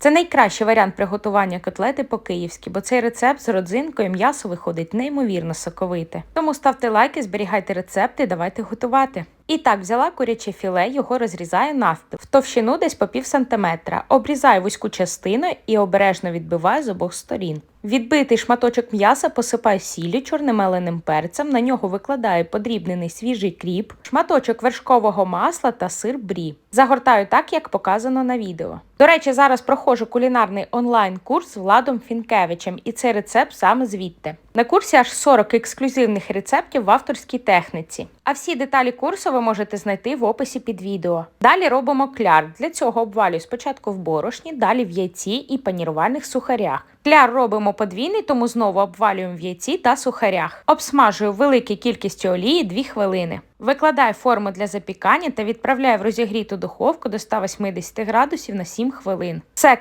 Це найкращий варіант приготування котлети по-київськи, бо цей рецепт з родзинкою м'ясо виходить неймовірно соковите. Тому ставте лайки, зберігайте рецепти, давайте готувати. І так, взяла куряче філе, його розрізаю навпіл, в товщину десь по пів сантиметра, обрізаю вузьку частину і обережно відбиваю з обох сторін. Відбитий шматочок м'яса посипаю сіллю, чорним меленим перцем, на нього викладаю подрібнений свіжий кріп, шматочок вершкового масла та сир брі. Загортаю так, як показано на відео. До речі, зараз проходжу кулінарний онлайн-курс з Владом Фінкевичем, і цей рецепт саме звідти. На курсі аж 40 ексклюзивних рецептів в авторській техніці. А всі деталі курсу ви можете знайти в описі під відео. Далі робимо кляр. Для цього обвалюю спочатку в борошні, далі в яйці і панірувальних сухарях. Кляр робимо подвійний, тому знову обвалюємо в яйці та сухарях. Обсмажую великій кількістю олії 2 хвилини. Викладаю форму для запікання та відправляю в розігріту духовку до 180 градусів на 7 хвилин. Все,